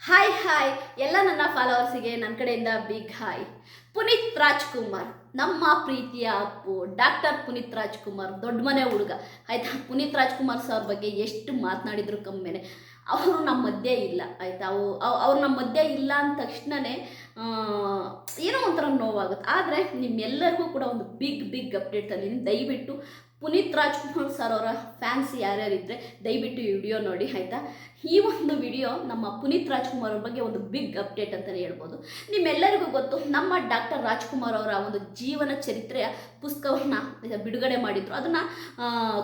Hi hi ಎಲ್ಲ ನನ್ನ ಫಾಲೋವರ್ಸಿಗೆ ನನ್ನ ಕಡೆಯಿಂದ ಬಿಗ್ ಹಾಯ್ ಪುನೀತ್ ರಾಜ್ಕುಮಾರ್, ನಮ್ಮ ಪ್ರೀತಿಯ ಅಪ್ಪು. ಡಾಕ್ಟರ್ ಪುನೀತ್ ರಾಜ್ಕುಮಾರ್, ದೊಡ್ಡ ಮನೆ ಹುಡುಗ. ಆಯ್ತಾ? ಪುನೀತ್ ರಾಜ್ಕುಮಾರ್ ಸರ್ ಬಗ್ಗೆ ಎಷ್ಟು ಮಾತನಾಡಿದ್ರು ಕಮ್ಮೆನೆ. ಅವರು ನಮ್ಮ ಮಧ್ಯೆ ಇಲ್ಲ, ಆಯ್ತಾ? ಅವು ಅವ್ರು ನಮ್ಮ ಮಧ್ಯೆ ಇಲ್ಲ ಅಂದ ತಕ್ಷಣವೇ ಏನೋ ಒಂಥರ ನೋವಾಗುತ್ತೆ. ಆದರೆ ನಿಮ್ಮೆಲ್ಲರಿಗೂ ಕೂಡ ಒಂದು ಬಿಗ್ ಬಿಗ್ ಅಪ್ಡೇಟ್ ತಂದಿದ್ದೀನಿ ದಯವಿಟ್ಟು ಪುನೀತ್ ರಾಜ್ಕುಮಾರ್ ಸರ್ ಅವರ ಫ್ಯಾನ್ಸ್ ಯಾರ್ಯಾರಿದ್ದರೆ ದಯವಿಟ್ಟು ಈ ವಿಡಿಯೋ ನೋಡಿ, ಆಯಿತಾ? ಈ ಒಂದು ವಿಡಿಯೋ ನಮ್ಮ ಪುನೀತ್ ರಾಜ್ಕುಮಾರ್ ಅವ್ರ ಬಗ್ಗೆ ಒಂದು ಬಿಗ್ ಅಪ್ಡೇಟ್ ಅಂತಲೇ ಹೇಳ್ಬೋದು. ನಿಮ್ಮೆಲ್ಲರಿಗೂ ಗೊತ್ತು, ನಮ್ಮ ಡಾಕ್ಟರ್ ರಾಜ್ಕುಮಾರ್ ಅವರ ಒಂದು ಜೀವನ ಚರಿತ್ರೆಯ ಪುಸ್ತಕವನ್ನು ಬಿಡುಗಡೆ ಮಾಡಿದರು. ಅದನ್ನು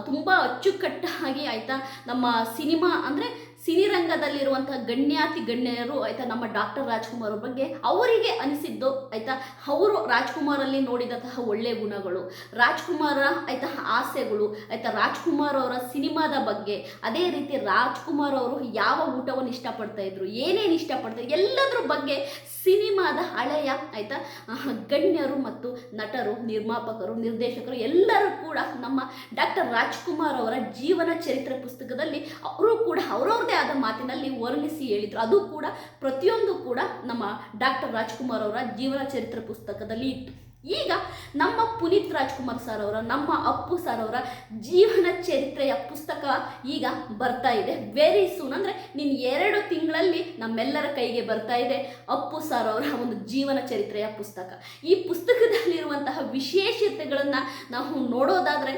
ತುಂಬ ಅಚ್ಚುಕಟ್ಟಾಗಿ, ಆಯಿತಾ, ನಮ್ಮ ಸಿನಿಮಾ ಅಂದರೆ ಸಿನಿರಂಗದಲ್ಲಿರುವಂತಹ ಗಣ್ಯಾತಿ ಗಣ್ಯರು ಆಯಿತಾ ನಮ್ಮ ಡಾಕ್ಟರ್ ರಾಜ್ಕುಮಾರ್ ಬಗ್ಗೆ ಅವರಿಗೆ ಅನಿಸಿದ್ದು ಆಯಿತಾ ಅವರು ರಾಜ್ಕುಮಾರಲ್ಲಿ ನೋಡಿದಂತಹ ಒಳ್ಳೆಯ ಗುಣಗಳು. ರಾಜ್ಕುಮಾರ ಆಯಿತಾ ಆಸೆಗಳು, ಆಯಿತಾ ರಾಜ್ಕುಮಾರ್ ಅವರ ಸಿನಿಮಾದ ಬಗ್ಗೆ, ಅದೇ ರೀತಿ ರಾಜ್ಕುಮಾರ್ ಅವರು ಯಾವ ಊಟವನ್ನು ಇಷ್ಟಪಡ್ತಾ ಇದ್ರು, ಏನೇನು ಇಷ್ಟಪಡ್ತಾ ಎಲ್ಲದ್ರ ಬಗ್ಗೆ ಸಿನಿಮಾದ ಹಳೆಯ ಆಯಿತಾ ಗಣ್ಯರು ಮತ್ತು ನಟರು, ನಿರ್ಮಾಪಕರು, ನಿರ್ದೇಶಕರು ಎಲ್ಲರೂ ಕೂಡ ನಮ್ಮ ಡಾಕ್ಟರ್ ರಾಜ್ಕುಮಾರ್ ಅವರ ಜೀವನ ಚರಿತ್ರೆ ಪುಸ್ತಕದಲ್ಲಿ ಅವರು ಕೂಡ ಅವರವ್ರದೇ ಆದ ಮಾತಿನಲ್ಲಿ ವರ್ಣಿಸಿ ಹೇಳಿದರು. ಅದು ಕೂಡ ಪ್ರತಿಯೊಂದು ಕೂಡ ನಮ್ಮ ಡಾಕ್ಟರ್ ರಾಜ್ಕುಮಾರ್ ಅವರ ಜೀವನ ಚರಿತ್ರೆ ಪುಸ್ತಕದಲ್ಲಿ ಇತ್ತು. ಈಗ ನಮ್ಮ ಪುನೀತ್ ರಾಜ್ಕುಮಾರ್ ಸರ್ ಅವರ, ನಮ್ಮ ಅಪ್ಪು ಸರ್ ಅವರ ಜೀವನ ಚರಿತ್ರೆಯ ಪುಸ್ತಕ ಈಗ ಬರ್ತಾ ಇದೆ. ವೆರಿ ಸೂನ್ ಅಂದರೆ ನೀನು ಎರಡು ತಿಂಗಳಲ್ಲಿ ನಮ್ಮೆಲ್ಲರ ಕೈಗೆ ಬರ್ತಾ ಇದೆ ಅಪ್ಪು ಸರ್ ಅವರ ಒಂದು ಜೀವನ ಚರಿತ್ರೆಯ ಪುಸ್ತಕ. ಈ ಪುಸ್ತಕದಲ್ಲಿರುವಂತಹ ವಿಶೇಷತೆಗಳನ್ನು ನಾವು ನೋಡೋದಾದರೆ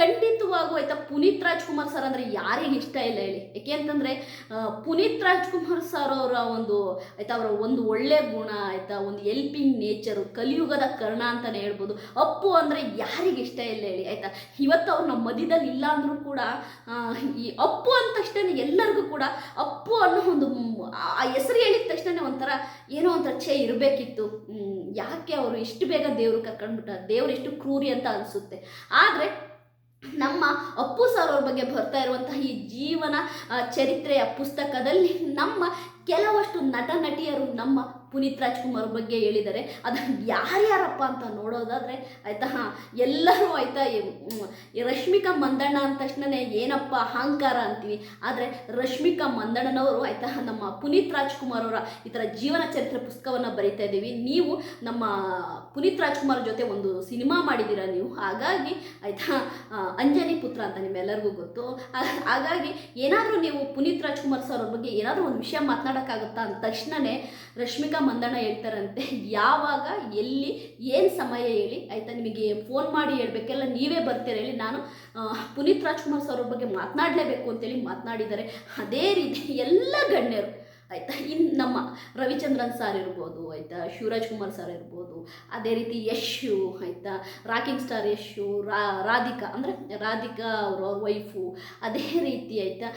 ಖಂಡಿತವಾಗೂ ಆಯಿತಾ ಪುನೀತ್ ರಾಜ್ಕುಮಾರ್ ಸರ್ ಅಂದರೆ ಯಾರಿಗೆ ಇಷ್ಟ ಇಲ್ಲ ಹೇಳಿ. ಯಾಕೆ ಅಂತಂದರೆ ಪುನೀತ್ ರಾಜ್ಕುಮಾರ್ ಸರ್ ಅವರ ಒಂದು ಆಯಿತಾ ಅವರ ಒಂದು ಒಳ್ಳೆ ಗುಣ, ಆಯಿತಾ ಒಂದು ಎಲ್ಪಿಂಗ್ ನೇಚರು ಕಲಿಯುಗದ ಕರ್ಣ ಅಂತಲೇ ಹೇಳ್ಬೋದು. ಅಪ್ಪು ಅಂದರೆ ಯಾರಿಗೆ ಇಷ್ಟ ಇಲ್ಲ ಹೇಳಿ, ಆಯಿತಾ? ಇವತ್ತು ಅವ್ರು ನಮ್ಮ ಮಧ್ಯದಲ್ಲಿ ಇಲ್ಲ ಅಂದರೂ ಕೂಡ ಈ ಅಪ್ಪು ಅಂದ ತಕ್ಷಣ ಎಲ್ಲರಿಗೂ ಕೂಡ ಅಪ್ಪು ಅನ್ನೋ ಒಂದು, ಆ ಹೆಸರು ಹೇಳಿದ ತಕ್ಷಣ ಒಂಥರ ಏನೋ ಒಂಥರ ಛೇ ಇರಬೇಕಿತ್ತು. ಯಾಕೆ ಅವರು ಇಷ್ಟು ಬೇಗ ದೇವರು ಕರ್ಕೊಂಡ್ಬಿಟ್ಟ ದೇವ್ರು ಎಷ್ಟು ಕ್ರೂರಿ ಅಂತ ಅನಿಸುತ್ತೆ. ಆದರೆ ನಮ್ಮ ಅಪ್ಪು ಸರ್ ಅವ್ರ ಬಗ್ಗೆ ಬರ್ತಾ ಇರುವಂತಹ ಈ ಜೀವನ ಚರಿತ್ರೆಯ ಪುಸ್ತಕದಲ್ಲಿ ನಮ್ಮ ಕೆಲವಷ್ಟು ನಟ ನಟಿಯರು ನಮ್ಮ ಪುನೀತ್ ರಾಜ್ಕುಮಾರ್ ಬಗ್ಗೆ ಹೇಳಿದ್ದಾರೆ ಅದನ್ನು ಯಾರ್ಯಾರಪ್ಪ ಅಂತ ನೋಡೋದಾದರೆ ಆಯಿತಾ, ಎಲ್ಲರೂ ಆಯಿತಾ ರಶ್ಮಿಕಾ ಮಂದಣ್ಣ ಅಂದ ತಕ್ಷಣನೇ ಏನಪ್ಪ ಅಹಂಕಾರ ಅಂತೀವಿ. ಆದರೆ ರಶ್ಮಿಕಾ ಮಂದಣ್ಣನವರು ಆಯಿತಾ, ನಮ್ಮ ಪುನೀತ್ ರಾಜ್ಕುಮಾರ್ ಅವರ ಈ ಥರ ಜೀವನ ಚರಿತ್ರೆ ಪುಸ್ತಕವನ್ನು ಬರಿತಾ ಇದ್ದೀವಿ. ನೀವು ನಮ್ಮ ಪುನೀತ್ ರಾಜ್ಕುಮಾರ್ ಜೊತೆ ಒಂದು ಸಿನಿಮಾ ಮಾಡಿದ್ದೀರಾ ನೀವು? ಹಾಗಾಗಿ ಆಯಿತಾ? ಅಂಜನಿ ಪುತ್ರ ಅಂತ ನಿಮ್ಮೆಲ್ಲರಿಗೂ ಗೊತ್ತು. ಹಾಗಾಗಿ ಏನಾದರೂ ನೀವು ಪುನೀತ್ ರಾಜ್ಕುಮಾರ್ ಸರ್ ಅವ್ರ ಬಗ್ಗೆ ಏನಾದರೂ ಒಂದು ವಿಷಯ ಮಾತನಾಡೋಕ್ಕಾಗುತ್ತಾ ಅಂದ ತಕ್ಷಣವೇ ರಶ್ಮಿಕಾ ಮಂದಣ್ಣ ಹೇಳ್ತಾರಂತೆ. ಯಾವಾಗ, ಎಲ್ಲಿ, ಏನು ಸಮಯ ಹೇಳಿ? ಆಯಿತಾ, ನಿಮಗೆ ಫೋನ್ ಮಾಡಿ ಹೇಳಬೇಕೆಲ್ಲ ನೀವೇ ಬರ್ತೀರ ಹೇಳಿ ನಾನು ಪುನೀತ್ ರಾಜ್ಕುಮಾರ್ ಸರ್ ಅವ್ರ ಬಗ್ಗೆ ಮಾತನಾಡಲೇಬೇಕು ಅಂತೇಳಿ ಮಾತನಾಡಿದ್ದಾರೆ. ಅದೇ ರೀತಿ ಎಲ್ಲ ಗಣ್ಯರು ಆಯಿತಾ? ಇನ್ನು ನಮ್ಮ ರವಿಚಂದ್ರನ್ ಸರ್ ಇರ್ಬೋದು, ಆಯಿತಾ? ಶಿವರಾಜ್ ಕುಮಾರ್ ಸರ್ ಇರ್ಬೋದು, ಅದೇ ರೀತಿ ಯಶು ಆಯಿತಾ? ರಾಕಿಂಗ್ ಸ್ಟಾರ್ ಯಶು ರಾಧಿಕಾ, ಅಂದರೆ ರಾಧಿಕಾ ಅವ್ರ ವೈಫು ಅದೇ ರೀತಿ, ಆಯಿತಾ?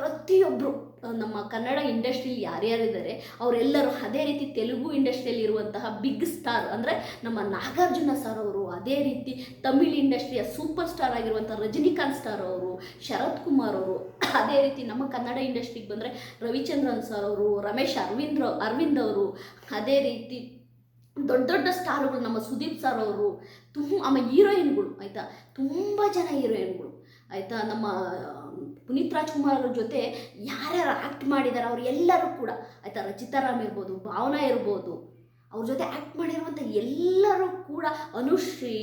ಪ್ರತಿಯೊಬ್ಬರು ನಮ್ಮ ಕನ್ನಡ ಇಂಡಸ್ಟ್ರಿಲಿ ಯಾರ್ಯಾರಿದ್ದಾರೆ, ಅವರೆಲ್ಲರೂ ಅದೇ ರೀತಿ ತೆಲುಗು ಇಂಡಸ್ಟ್ರಿಯಲ್ಲಿ ಇರುವಂತಹ ಬಿಗ್ ಸ್ಟಾರ್ ಅಂದರೆ ನಮ್ಮ ನಾಗಾರ್ಜುನ ಸರ್ ಅವರು, ಅದೇ ರೀತಿ ತಮಿಳ್ ಇಂಡಸ್ಟ್ರಿಯ ಸೂಪರ್ ಸ್ಟಾರ್ ಆಗಿರುವಂಥ ರಜನಿಕಾಂತ್ ಸ್ಟಾರ್ ಅವರು, ಶರತ್ ಕುಮಾರ್ ಅವರು, ಅದೇ ರೀತಿ ನಮ್ಮ ಕನ್ನಡ ಇಂಡಸ್ಟ್ರಿಗೆ ಬಂದರೆ ರವಿಚಂದ್ರನ್ ಸರ್ ಅವರು, ರಮೇಶ್ ಅರವಿಂದ್ ಅರವಿಂದ್ ಅವರು, ಅದೇ ರೀತಿ ದೊಡ್ಡ ದೊಡ್ಡ ಸ್ಟಾರ್ಗಳು ನಮ್ಮ ಸುದೀಪ್ ಸರ್ ಅವರು ತುಂಬ ಆಮೇಲೆ ಹೀರೋಯಿನ್ಗಳು, ಆಯಿತಾ? ತುಂಬ ಜನ ಹೀರೋಯಿನ್ಗಳು, ಆಯಿತಾ? ನಮ್ಮ ಪುನೀತ್ ರಾಜ್ಕುಮಾರ್ ಅವ್ರ ಜೊತೆ ಯಾರ್ಯಾರು ಆ್ಯಕ್ಟ್ ಮಾಡಿದ್ದಾರೆ ಅವ್ರು ಎಲ್ಲರೂ ಕೂಡ. ಆಯಿತಾ ರಚಿತಾರಾಮ್ ಇರ್ಬೋದು, ಭಾವನಾ ಇರ್ಬೋದು, ಅವ್ರ ಜೊತೆ ಆ್ಯಕ್ಟ್ ಮಾಡಿರುವಂಥ ಎಲ್ಲರೂ ಕೂಡ ಅನುಶ್ರೀ,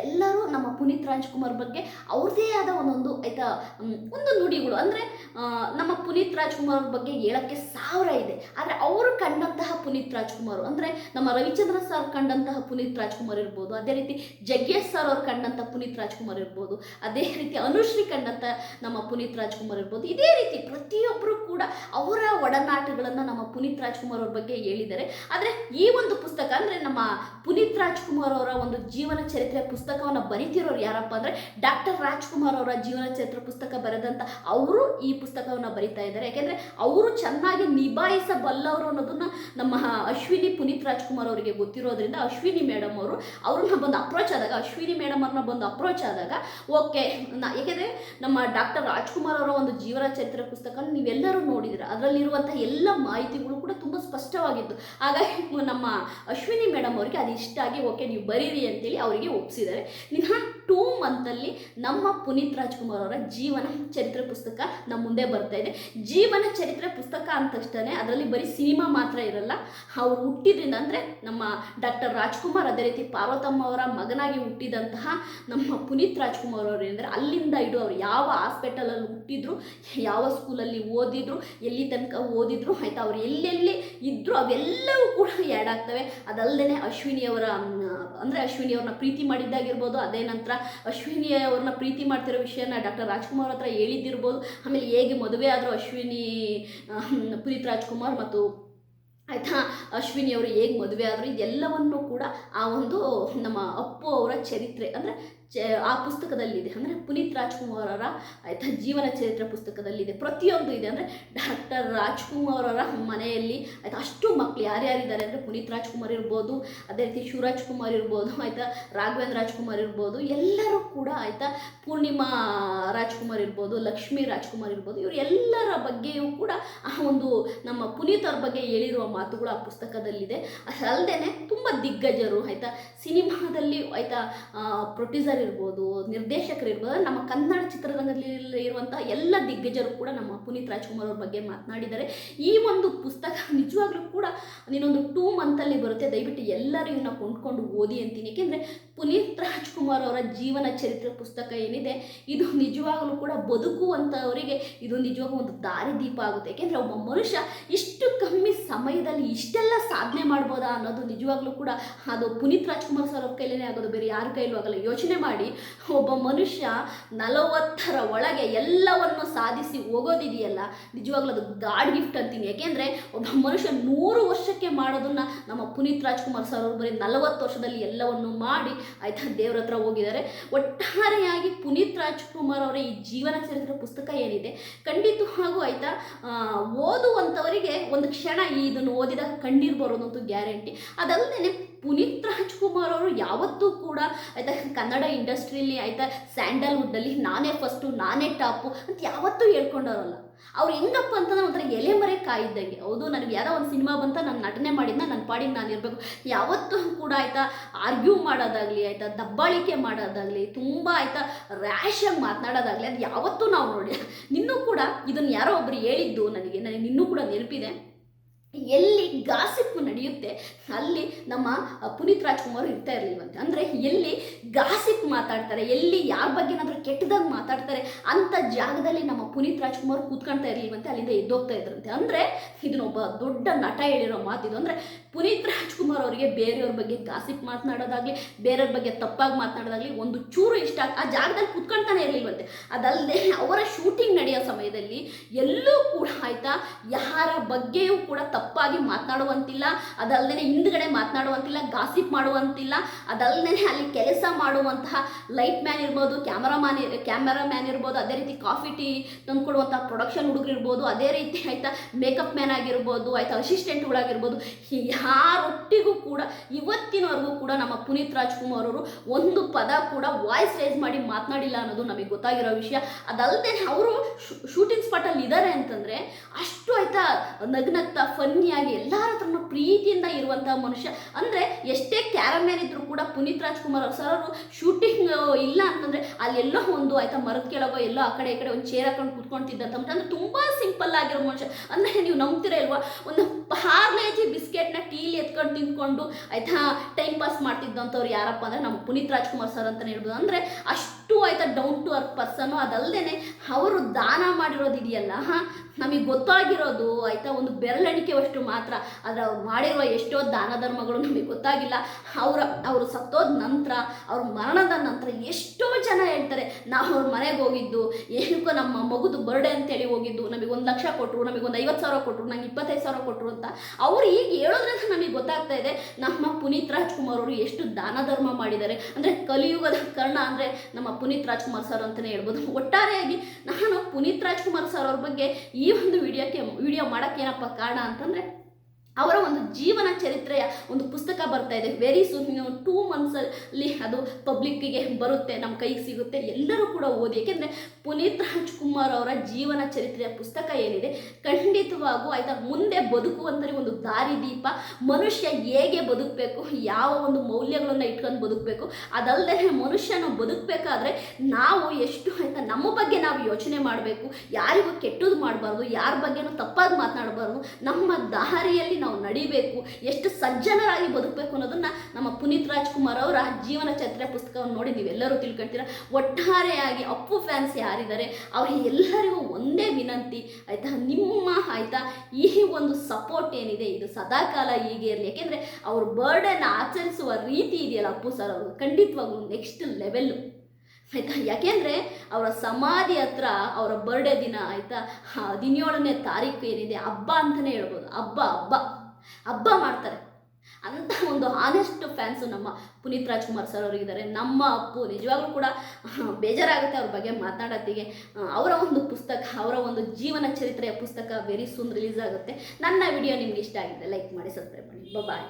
ಎಲ್ಲರೂ ನಮ್ಮ ಪುನೀತ್ ರಾಜ್ಕುಮಾರ್ ಬಗ್ಗೆ ಅವ್ರದ್ದೇ ಆದ ಒಂದೊಂದು ಆಯಿತಾ ಒಂದು ನುಡಿಗಳು. ಅಂದರೆ ನಮ್ಮ ಪುನೀತ್ ರಾಜ್ಕುಮಾರ್ ಬಗ್ಗೆ ಹೇಳೋಕ್ಕೆ ಸಾವಿರ ಇದೆ. ಆದರೆ ಅವರು ಕಂಡಂತಹ ಪುನೀತ್ ರಾಜ್ಕುಮಾರ್ ಅಂದರೆ ನಮ್ಮ ರವಿಚಂದ್ರ ಸರ್ ಕಂಡಂತಹ ಪುನೀತ್ ರಾಜ್ಕುಮಾರ್ ಇರ್ಬೋದು, ಅದೇ ರೀತಿ ಜಗ್ಗೇಶ್ ಸರ್ ಅವ್ರು ಕಂಡಂಥ ಪುನೀತ್ ರಾಜ್ಕುಮಾರ್ ಇರ್ಬೋದು, ಅದೇ ರೀತಿ ಅನುಶ್ರೀ ಕಂಡಂಥ ನಮ್ಮ ಪುನೀತ್ ರಾಜ್ಕುಮಾರ್ ಇರ್ಬೋದು, ಇದೇ ರೀತಿ ಪ್ರತಿಯೊಬ್ಬರು ಕೂಡ ಅವರ ಒಡನಾಟಗಳನ್ನು ನಮ್ಮ ಪುನೀತ್ ರಾಜ್ಕುಮಾರ್ ಅವ್ರ ಬಗ್ಗೆ ಹೇಳಿದ್ದಾರೆ. ಆದರೆ ಈ ಒಂದು ಪುಸ್ತಕ, ಅಂದರೆ ನಮ್ಮ ಪುನೀತ್ ರಾಜ್ಕುಮಾರ್ ಅವರ ಒಂದು ಜೀವನ ಚರಿತ್ರೆ ಪುಸ್ತಕವನ್ನು ಬರೀತಿರೋರು ಯಾರಪ್ಪ ಅಂದರೆ ಡಾಕ್ಟರ್ ರಾಜ್ಕುಮಾರ್ ಅವರ ಜೀವನ ಚರಿತ್ರೆ ಪುಸ್ತಕ ಬರೆದಂಥ ಅವರು ಈ ಪುಸ್ತಕವನ್ನು ಬರಿತಾ ಇದ್ದಾರೆ. ಯಾಕೆಂದರೆ ಅವರು ಚೆನ್ನಾಗಿ ನಿಭಾಯಿಸಬಲ್ಲವರು ಅನ್ನೋದನ್ನು ನಮ್ಮ ಅಶ್ವಿನಿ ಪುನೀತ್ ರಾಜ್ಕುಮಾರ್ ಅವರಿಗೆ ಗೊತ್ತಿರೋದ್ರಿಂದ ಅಶ್ವಿನಿ ಮೇಡಮ್ ಅವರು ಅವ್ರನ್ನ ಬಂದು ಅಪ್ರೋಚ್ ಆದಾಗ, ಅಶ್ವಿನಿ ಮೇಡಮ್ ಅವ್ರನ್ನ ಬಂದು ಅಪ್ರೋಚ್ ಆದಾಗ, ಓಕೆ, ನಾ ಏಕೆಂದರೆ ನಮ್ಮ ಡಾಕ್ಟರ್ ರಾಜ್ಕುಮಾರ್ ಅವರ ಒಂದು ಜೀವನ ಚರಿತ್ರೆ ಪುಸ್ತಕ ನೀವೆಲ್ಲರೂ ನೋಡಿದ್ರೆ. ಅದರಲ್ಲಿರುವಂಥ ಎಲ್ಲ ಮಾಹಿತಿಗಳು ಕೂಡ ತುಂಬ ಸ್ಪಷ್ಟವಾಗಿತ್ತು ಹಾಗಾಗಿ ನಮ್ಮ ಅಶ್ವಿನಿ ಮೇಡಮ್ ಅವರಿಗೆ ಅದು ಇಷ್ಟ ಆಗಿ, ಓಕೆ, ನೀವು ಬರೀರಿ ಅಂತೇಳಿ ಅವರಿಗೆ ಒಪ್ಪಿಸಿದ್ದಾರೆ ನಿನ್ನ ಟೂ ಮಂತಲ್ಲಿ ನಮ್ಮ ಪುನೀತ್ ರಾಜ್ಕುಮಾರ್ ಅವರ ಜೀವನ ಚರಿತ್ರೆ ಪುಸ್ತಕ ನಮ್ಮ ಮುಂದೆ ಬರ್ತಾ ಇದೆ. ಜೀವನ ಚರಿತ್ರೆ ಪುಸ್ತಕ ಅಂತ ತಕ್ಷಣ ಅದರಲ್ಲಿ ಬರೀ ಸಿನಿಮಾ ಮಾತ್ರ ಇರಲ್ಲ, ಅವರು ಹುಟ್ಟಿದ್ರಿಂದ ಅಂದರೆ ನಮ್ಮ ಡಾಕ್ಟರ್ ರಾಜ್ಕುಮಾರ್ ಅದೇ ರೀತಿ ಪಾರ್ವತಮ್ಮ ಅವರ ಮಗನಾಗಿ ಹುಟ್ಟಿದಂತಹ ನಮ್ಮ ಪುನೀತ್ ರಾಜ್ಕುಮಾರ್ ಅವರು ಏನಂದರೆ ಅಲ್ಲಿಂದ ಇಡು ಅವರು ಯಾವ ಹಾಸ್ಪಿಟಲಲ್ಲಿ ಹುಟ್ಟಿದ್ರು, ಯಾವ ಸ್ಕೂಲಲ್ಲಿ ಓದಿದ್ರು, ಎಲ್ಲಿ ತನಕ ಓದಿದ್ರು, ಆಯಿತಾ, ಅವ್ರು ಎಲ್ಲೆಲ್ಲಿ ಇದ್ದರು ಅವೆಲ್ಲವೂ ಕೂಡ ಆ್ಯಡ್ ಆಗ್ತವೆ. ಅದಲ್ಲದೆ ಅಶ್ವಿನಿ ಅವರ ಅಂದರೆ ಅಶ್ವಿನಿ ಅವ್ರನ್ನ ಪ್ರೀತಿ ಮಾಡಿದ್ದಾಗಿರ್ಬೋದು, ಅದೇ ನಂತರ ಅಶ್ವಿನಿ ಅವ್ರನ್ನ ಪ್ರೀತಿ ಮಾಡ್ತಿರೋ ವಿಷಯನ ಡಾಕ್ಟರ್ ರಾಜ್ಕುಮಾರ್ ಹತ್ರ ಹೇಳಿದ್ದಿರ್ಬೋದು. ಆಮೇಲೆ ಹೇಗೆ ಮದುವೆ ಆದರೂ ಅಶ್ವಿನಿ ಪುನೀತ್ ರಾಜ್ಕುಮಾರ್ ಮತ್ತು ಆಯಿತಾ ಅಶ್ವಿನಿ ಅವರು ಹೇಗೆ ಮದುವೆ ಆದರು ಇದೆಲ್ಲವನ್ನು ಕೂಡ ಆ ಒಂದು ನಮ್ಮ ಅಪ್ಪು ಅವರ ಚರಿತ್ರೆ. ಅಂದರೆ ಆ ಪುಸ್ತಕದಲ್ಲಿದೆ. ಅಂದರೆ ಪುನೀತ್ ರಾಜ್ಕುಮಾರ್ ಅವರ ಆಯಿತಾ, ಜೀವನ ಚರಿತ್ರೆ ಪುಸ್ತಕದಲ್ಲಿದೆ. ಪ್ರತಿಯೊಂದು ಇದೆ. ಅಂದರೆ ಡಾಕ್ಟರ್ ರಾಜ್ಕುಮಾರ್ ಅವರ ಮನೆಯಲ್ಲಿ, ಆಯಿತಾ, ಅಷ್ಟು ಮಕ್ಕಳು ಯಾರ್ಯಾರಿದ್ದಾರೆ ಅಂದರೆ ಪುನೀತ್ ರಾಜ್ಕುಮಾರ್ ಇರ್ಬೋದು, ಅದೇ ರೀತಿ ಶಿವರಾಜ್ ಕುಮಾರ್ ಇರ್ಬೋದು, ಆಯಿತಾ, ರಾಘವೇಂದ್ರ ರಾಜ್ಕುಮಾರ್ ಇರ್ಬೋದು, ಎಲ್ಲರೂ ಕೂಡ, ಆಯಿತಾ, ಪೂರ್ಣಿಮಾ ರಾಜ್ಕುಮಾರ್ ಇರ್ಬೋದು, ಲಕ್ಷ್ಮೀ ರಾಜ್ಕುಮಾರ್ ಇರ್ಬೋದು, ಇವರು ಎಲ್ಲರ ಬಗ್ಗೆಯೂ ಕೂಡ ಆ ಒಂದು ನಮ್ಮ ಪುನೀತ್ ಅವ್ರ ಬಗ್ಗೆ ಹೇಳಿರುವ ಮಾತುಗಳು ಆ ಪುಸ್ತಕದಲ್ಲಿದೆ. ಅಲ್ಲದೆ ತುಂಬ ದಿಗ್ಗಜರು, ಆಯಿತಾ, ಸಿನಿಮಾದಲ್ಲಿ, ಆಯಿತಾ ಪ್ರೊಡ್ಯೂಸರ್ ಇರ್ಬೋದು ನಿರ್ದೇಶಕರು ಇರ್ಬೋದು ನಮ್ಮ ಕನ್ನಡ ಚಿತ್ರರಂಗದಲ್ಲಿ ಇರುವಂಥ ಎಲ್ಲ ದಿಗ್ಗಜರು ಕೂಡ ನಮ್ಮ ಪುನೀತ್ ರಾಜ್ಕುಮಾರ್ ಅವ್ರ ಬಗ್ಗೆ ಮಾತನಾಡಿದ್ದಾರೆ. ಈ ಒಂದು ಪುಸ್ತಕ ನಿಜವಾಗ್ಲೂ ಕೂಡ ನೀನೊಂದು ಟೂ ಮಂತಲ್ಲಿ ಬರುತ್ತೆ. ದಯವಿಟ್ಟು ಎಲ್ಲರೂ ಇವನ್ನ ಕೊಂಡ್ಕೊಂಡು ಓದಿ ಅಂತೀನಿ. ಏಕೆಂದರೆ ಪುನೀತ್ ರಾಜ್ಕುಮಾರ್ ಅವರ ಜೀವನ ಚರಿತ್ರೆ ಪುಸ್ತಕ ಏನಿದೆ, ಇದು ನಿಜವಾಗ್ಲೂ ಕೂಡ ಬದುಕುವಂಥವರಿಗೆ ಇದು ನಿಜವಾಗೂ ಒಂದು ದಾರಿದೀಪ ಆಗುತ್ತೆ. ಏಕೆಂದರೆ ಒಬ್ಬ ಮನುಷ್ಯ ಇಷ್ಟು ಕಮ್ಮಿ ಸಮಯದಲ್ಲಿ ಇಷ್ಟೆಲ್ಲ ಸಾಧನೆ ಮಾಡ್ಬೋದಾ ಅನ್ನೋದು ನಿಜವಾಗ್ಲೂ ಕೂಡ ಅದು ಪುನೀತ್ ರಾಜ್ಕುಮಾರ್ ಸರ್ ಅವ್ರ ಕೈಲೇ ಆಗೋದು ಬೇರೆ ಯಾರ ಕೈಲೂ ಆಗಲ್ಲ. ಯೋಚನೆ ಮಾಡಿ ಒಬ್ಬ ಮನುಷ್ಯ ನಲವತ್ತರ ಒಳಗೆ ಎಲ್ಲವನ್ನು ಸಾಧಿಸಿ ಹೋಗೋದಿದೆಯಲ್ಲ? ನಿಜವಾಗ್ಲೂ ಅದು ಗಾಡ್ ಗಿಫ್ಟ್ ಅಂತೀನಿ. ಯಾಕೆಂದರೆ ಒಬ್ಬ ಮನುಷ್ಯ ನೂರು ವರ್ಷಕ್ಕೆ ಮಾಡೋದನ್ನ ನಮ್ಮ ಪುನೀತ್ ರಾಜ್ಕುಮಾರ್ ಸರ್ ಅವರು ಬರೀ ನಲವತ್ತು ವರ್ಷದಲ್ಲಿ ಎಲ್ಲವನ್ನು ಮಾಡಿ ಆಯಿತಾ ದೇವ್ರ ಹತ್ರ ಹೋಗಿದ್ದಾರೆ. ಒಟ್ಟಾರೆಯಾಗಿ ಪುನೀತ್ ರಾಜ್ಕುಮಾರ್ ಅವರ ಈ ಜೀವನ ಚರಿತ್ರೆ ಪುಸ್ತಕ ಏನಿದೆ ಖಂಡಿತ ಹಾಗೂ ಆಯಿತಾ ಓದುವಂಥವರಿಗೆ ಒಂದು ಕ್ಷಣ ಇದನ್ನು ಓದಿದಾಗ ಕಣ್ಣೀರು ಬರೋದಂತೂ ಗ್ಯಾರಂಟಿ. ಅದಲ್ಲದೆ ಪುನೀತ್ ರಾಜ್ಕುಮಾರ್ ಅವರು ಯಾವತ್ತೂ ಕೂಡ ಆಯ್ತಾ ಕನ್ನಡ ಇಂಡಸ್ಟ್ರಿಯಲ್ಲಿ ಆಯ್ತಾ ಸ್ಯಾಂಡಲ್ವುಡ್ಡಲ್ಲಿ ನಾನೇ ಫಸ್ಟು, ನಾನೇ ಟಾಪು ಅಂತ ಯಾವತ್ತೂ ಹೇಳ್ಕೊಂಡವರಲ್ಲ. ಅವ್ರು ಹೆಂಗಪ್ಪ ಅಂತಂದ್ರೆ ಒಂಥರ ಎಲೆ ಮರೆ ಕಾಯಿದ್ದಂಗೆ ಹೌದು, ನನಗೆ ಯಾರೋ ಒಂದು ಸಿನಿಮಾ ಬಂತ ನಾನು ನಟನೆ ಮಾಡಿದ್ನ ನನ್ನ ಪಾಡಿಗೆ ನಾನು ಇರಬೇಕು. ಯಾವತ್ತೂ ಕೂಡ ಆಯಿತಾ ಆರ್ಗ್ಯೂ ಮಾಡೋದಾಗಲಿ, ಆಯಿತಾ ದಬ್ಬಾಳಿಕೆ ಮಾಡೋದಾಗಲಿ, ತುಂಬ ಆಯಿತಾ ರ್ಯಾಶಾಗಿ ಮಾತನಾಡೋದಾಗಲಿ, ಅದು ಯಾವತ್ತೂ ನಾವು ನೋಡಿ. ನಿನ್ನೂ ಕೂಡ ಇದನ್ನು ಯಾರೋ ಒಬ್ರು ಹೇಳಿದ್ದು ನನಗೆ ನನಗೆ ನಿನ್ನೂ ಕೂಡ ನೆನಪಿದೆ. ಎಲ್ಲಿ ಗಾಸಿಪ್ ನಡೆಯುತ್ತೆ, ಅಲ್ಲಿ ನಮ್ಮ ಪುನೀತ್ ರಾಜ್ಕುಮಾರ್ ಇರ್ತಾ ಇರಲಿಲ್ವಂತೆ. ಅಂದರೆ ಎಲ್ಲಿ ಗಾಸಿಪ್ ಮಾತಾಡ್ತಾರೆ, ಎಲ್ಲಿ ಯಾರ ಬಗ್ಗೆ ಏನಾದರೂ ಕೆಟ್ಟದಾಗಿ ಮಾತಾಡ್ತಾರೆ ಅಂಥ ಜಾಗದಲ್ಲಿ ನಮ್ಮ ಪುನೀತ್ ರಾಜ್ಕುಮಾರ್ ಕೂತ್ಕೊಳ್ತಾ ಇರಲಿಲ್ವಂತೆ, ಅಲ್ಲಿಂದ ಎದ್ದೋಗ್ತಾ ಇದ್ರಂತೆ. ಅಂದರೆ ಇದನ್ನೊಬ್ಬ ದೊಡ್ಡ ನಟ ಹೇಳಿರೋ ಮಾತಿದು ಅಂದರೆ ಪುನೀತ್ ರಾಜ್ಕುಮಾರ್ ಅವರಿಗೆ ಬೇರೆಯವ್ರ ಬಗ್ಗೆ ಗಾಸಿಪ್ ಮಾತನಾಡೋದಾಗಲಿ, ಬೇರೆಯವ್ರ ಬಗ್ಗೆ ತಪ್ಪಾಗಿ ಮಾತನಾಡೋದಾಗಲಿ ಒಂದು ಚೂರು ಇಷ್ಟ ಆ ಜಾಗದಲ್ಲಿ ಕೂತ್ಕೊಳ್ತಾನೆ ಇರಲಿಲ್ವಂತೆ. ಅದಲ್ಲದೆ ಅವರ ಶೂಟಿಂಗ್ ನಡೆಯೋ ಸಮಯದಲ್ಲಿ ಎಲ್ಲೂ ಕೂಡ ಆಯಿತಾ, ಯಾರ ಬಗ್ಗೆಯೂ ಕೂಡ ತಪ್ಪಾಗಿ ಮಾತನಾಡುವಂತಿಲ್ಲ ಅದಲ್ಲದೆ ಹಿಂದ್ಗಡೆ ಮಾತನಾಡುವಂತಿಲ್ಲ, ಗಾಸಿಪ್ ಮಾಡುವಂತಿಲ್ಲ ಅದಲ್ಲದೆ ಅಲ್ಲಿ ಕೆಲಸ ಮಾಡುವಂತಹ ಲೈಟ್ ಮ್ಯಾನ್ ಇರ್ಬೋದು ಕ್ಯಾಮರಾಮ್ಯಾನ್ ಕ್ಯಾಮರಾ ಮ್ಯಾನ್ ಇರ್ಬೋದು, ಅದೇ ರೀತಿ ಕಾಫಿ ಟೀ ತಂದುಕೊಡುವಂಥ ಪ್ರೊಡಕ್ಷನ್ ಹುಡುಗರು ಇರ್ಬೋದು, ಅದೇ ರೀತಿ ಆಯಿತಾ ಮೇಕಪ್ ಮ್ಯಾನ್ ಆಗಿರ್ಬೋದು, ಆಯಿತಾ ಅಸಿಸ್ಟೆಂಟ್ಗಳಾಗಿರ್ಬೋದು ಯಾರೊಟ್ಟಿಗೂ ಕೂಡ ಇವತ್ತಿನವರೆಗೂ ಕೂಡ ನಮ್ಮ ಪುನೀತ್ ರಾಜ್ಕುಮಾರ್ ಅವರು ಒಂದು ಪದ ಕೂಡ ವಾಯ್ಸ್ ರೇಸ್ ಮಾಡಿ ಮಾತನಾಡಿಲ್ಲ ಅನ್ನೋದು ನಮಗೆ ಗೊತ್ತಾಗಿರೋ ವಿಷಯ. ಅದಲ್ಲದೆ ಅವರು ಶೂಟಿಂಗ್ ಸ್ಪಾಟಲ್ಲಿ ಇದ್ದಾರೆ ಅಂತಂದರೆ ಅಷ್ಟು ಆಯ್ತಾ ನಗ್ನಗ್ತಾ, ಫನ್ನಿಯಾಗಿ ಎಲ್ಲರ ಹತ್ರನು ಪ್ರೀತಿಯಿಂದ ಇರುವಂತಹ ಮನುಷ್ಯ. ಅಂದರೆ ಎಷ್ಟೇ ಕ್ಯಾರಮ್ಯಾನ್ ಇದ್ದರೂ ಕೂಡ ಪುನೀತ್ ರಾಜ್ಕುಮಾರ್ ಸರ್ ಅವರು ಶೂಟಿಂಗ್ ಇಲ್ಲ ಅಂತಂದರೆ ಅಲ್ಲೆಲ್ಲೋ ಒಂದು ಆಯ್ತಾ ಮರದ ಕೆಳಗೋ ಎಲ್ಲೋ ಆ ಕಡೆ ಈ ಕಡೆ ಒಂದು ಚೇರ್ ಹಾಕೊಂಡು ಕೂತ್ಕೊಂತಿದ್ದಂತ ಅಂದ್ರೆ ತುಂಬ ಸಿಂಪಲ್ ಆಗಿರೋ ಮನುಷ್ಯ. ಅಂದ್ರೆ ನೀವು ನಂಬ್ತಿರ ಇಲ್ವಾ? ಒಂದು ಪಾರ್ಲೇಜಿ ಬಿಸ್ಕೆಟ್ನ ಎತ್ಕೊಂಡು ತಿಂದ್ಕೊಂಡು ಆಯ್ತಾ ಟೈಮ್ ಪಾಸ್ ಮಾಡ್ತಿದ್ದಂಥವ್ರು ಯಾರಪ್ಪ ಅಂದರೆ ನಮ್ಮ ಪುನೀತ್ ರಾಜ್ಕುಮಾರ್ ಸರ್ ಅಂತಲೇ ಹೇಳ್ಬೋದು. ಅಂದರೆ ಅಷ್ಟು ಆಯ್ತಾ ಡೌನ್ ಟು ಅರ್ತ್ ಪರ್ಸನು ಅದಲ್ಲದೆ ಅವರು ದಾನ ಮಾಡಿರೋದು ಇದೆಯಲ್ಲ, ಹಾಂ? ನಮಗೆ ಗೊತ್ತಾಗಿರೋದು ಆಯಿತಾ ಒಂದು ಬೆರಳೆಣಿಕೆವಷ್ಟು ಮಾತ್ರ. ಅದರ ಮಾಡಿರುವ ಎಷ್ಟೋ ದಾನ ಧರ್ಮಗಳು ನಮಗೆ ಗೊತ್ತಾಗಿಲ್ಲ. ಅವರ, ಅವರು ಸತ್ತೋದ ನಂತರ, ಅವ್ರ ಮರಣದ ನಂತರ ಎಷ್ಟೋ ಜನ ಹೇಳ್ತಾರೆ, ನಾವು ಅವ್ರ ಮನೆಗೆ ಹೋಗಿದ್ದು, ಏನಕ್ಕೋ ನಮ್ಮ ಮಗುದು ಬರ್ಡೇ ಅಂತೇಳಿ ಹೋಗಿದ್ದು, ನಮಗೆ ಒಂದು ಲಕ್ಷ ಕೊಟ್ಟರು ನಮಗೆ ಒಂದು ಐವತ್ತು ಸಾವಿರ ಕೊಟ್ಟರು ನಂಗೆ ಇಪ್ಪತ್ತೈದು ಸಾವಿರ ಕೊಟ್ಟರು ಅಂತ. ಅವ್ರು ಈಗ ಹೇಳೋದ್ರಿಂದ ನಮಗೆ ಗೊತ್ತಾಗ್ತಾ ಇದೆ, ನಮ್ಮ ಪುನೀತ್ ರಾಜ್ಕುಮಾರ್ ಅವರು ಎಷ್ಟು ದಾನ ಧರ್ಮ ಮಾಡಿದ್ದಾರೆ. ಅಂದರೆ ಕಲಿಯುಗದ ಕರ್ಣ ಅಂದರೆ ನಮ್ಮ ಪುನೀತ್ ರಾಜ್ಕುಮಾರ್ ಸರ್ ಅಂತಲೇ ಹೇಳ್ಬೋದು. ಒಟ್ಟಾರೆಯಾಗಿ ನಾನು ಪುನೀತ್ ರಾಜ್ಕುಮಾರ್ ಸರ್ ಅವ್ರ ಬಗ್ಗೆ ಈ ಒಂದು ವಿಡಿಯೋಕ್ಕೆ, ವಿಡಿಯೋ ಮಾಡೋಕ್ಕೇನಪ್ಪ ಕಾರಣ ಅಂತಂದರೆ ಅವರ ಒಂದು ಜೀವನ ಚರಿತ್ರೆಯ ಒಂದು ಪುಸ್ತಕ ಬರ್ತಾ ಇದೆ. ವೆರಿ ಸೂನ್ ಟೂ ಮಂತ್ಸಲ್ಲಿ ಅದು ಪಬ್ಲಿಕ್ಕಿಗೆ ಬರುತ್ತೆ ನಮ್ಮ ಕೈಗೆ ಸಿಗುತ್ತೆ. ಎಲ್ಲರೂ ಕೂಡ ಓದಿ. ಏಕೆಂದರೆ ಪುನೀತ್ ರಾಜ್ಕುಮಾರ್ ಅವರ ಜೀವನ ಚರಿತ್ರೆಯ ಪುಸ್ತಕ ಏನಿದೆ, ಖಂಡಿತವಾಗೂ ಆಯಿತಾ, ಮುಂದೆ ಬದುಕುವಂಥವ್ರಿಗೆ ಒಂದು ದಾರಿದೀಪ ಮನುಷ್ಯ ಹೇಗೆ ಬದುಕಬೇಕು, ಯಾವ ಒಂದು ಮೌಲ್ಯಗಳನ್ನು ಇಟ್ಕೊಂಡು ಬದುಕಬೇಕು ಅದಲ್ಲದೆ ಮನುಷ್ಯನ ಬದುಕಬೇಕಾದ್ರೆ ನಾವು ಎಷ್ಟು ಆಯಿತಾ, ನಮ್ಮ ಬಗ್ಗೆ ನಾವು ಯೋಚನೆ ಮಾಡಬೇಕು. ಯಾರಿಗೂ ಕೆಟ್ಟದ್ದು ಮಾಡಬಾರ್ದು, ಯಾರ ಬಗ್ಗೆನೂ ತಪ್ಪಾಗಿ ಮಾತನಾಡಬಾರ್ದು. ನಮ್ಮ ದಾರಿಯಲ್ಲಿ ನಾವು ನಡಿಬೇಕು, ಎಷ್ಟು ಸಜ್ಜನರಾಗಿ ಬದುಕಬೇಕು ಅನ್ನೋದನ್ನ ನಮ್ಮ ಪುನೀತ್ ರಾಜ್ಕುಮಾರ್ ಅವರ ಜೀವನ ಚರಿತ್ರೆ ಪುಸ್ತಕವನ್ನು ನೋಡಿ ನೀವೆಲ್ಲರೂ ತಿಳ್ಕೊಳ್ತೀರಾ ಒಟ್ಟಾರೆಯಾಗಿ ಅಪ್ಪು ಫ್ಯಾನ್ಸ್ ಯಾರಿದ್ದಾರೆ? ಅವ್ರಿಗೆ ಎಲ್ಲರಿಗೂ ಒಂದೇ ವಿನಂತಿ, ಆಯಿತಾ? ನಿಮ್ಮ, ಆಯಿತಾ? ಈ ಒಂದು ಸಪೋರ್ಟ್ ಏನಿದೆ, ಇದು ಸದಾಕಾಲ ಹೀಗೆ ಇರಲಿ. ಯಾಕೆಂದರೆ ಅವ್ರ ಬರ್ಡೇನ ಆಚರಿಸುವ ರೀತಿ ಇದೆಯಲ್ಲ ಅಪ್ಪು ಸರ್ ಅವರು ಖಂಡಿತವಾಗ್ಲೂ ನೆಕ್ಸ್ಟ್ ಲೆವೆಲ್ಲು ಆಯಿತಾ? ಯಾಕೆಂದರೆ ಅವರ ಸಮಾಧಿ ಹತ್ರ ಅವರ ಬರ್ಡೇ ದಿನ ಆಯಿತಾ? ಹದಿನೇಳನೇ ತಾರೀಕು ಏನಿದೆ? ಹಬ್ಬ ಅಂತಲೇ ಹೇಳ್ಬೋದು. ಹಬ್ಬ ಹಬ್ಬ. ಹಬ್ಬ ಮಾಡ್ತಾರೆ. ಅಂತ ಒಂದು ಆನೆಸ್ಟ್ ಫ್ಯಾನ್ಸು ನಮ್ಮ ಪುನೀತ್ ರಾಜ್ಕುಮಾರ್ ಸರ್ ಅವರಿದ್ದಾರೆ ನಮ್ಮ ಅಪ್ಪು, ನಿಜವಾಗ್ಲೂ ಕೂಡ ಬೇಜಾರಾಗುತ್ತೆ ಅವ್ರ ಬಗ್ಗೆ ಮಾತಾಡತ್ತಿಗೆ ಅವರ ಒಂದು ಪುಸ್ತಕ, ಅವರ ಒಂದು ಜೀವನ ಚರಿತ್ರೆಯ ಪುಸ್ತಕ ವೆರಿ ಸೂನ್ ರಿಲೀಸ್ ಆಗುತ್ತೆ. ನನ್ನ ವಿಡಿಯೋ ನಿಮ್ಗೆ ಇಷ್ಟ ಆಗಿದೆ ಲೈಕ್ ಮಾಡಿ ಸಬ್ಸ್ಕ್ರೈಬ್ ಮಾಡಿ. ಬಾಯ್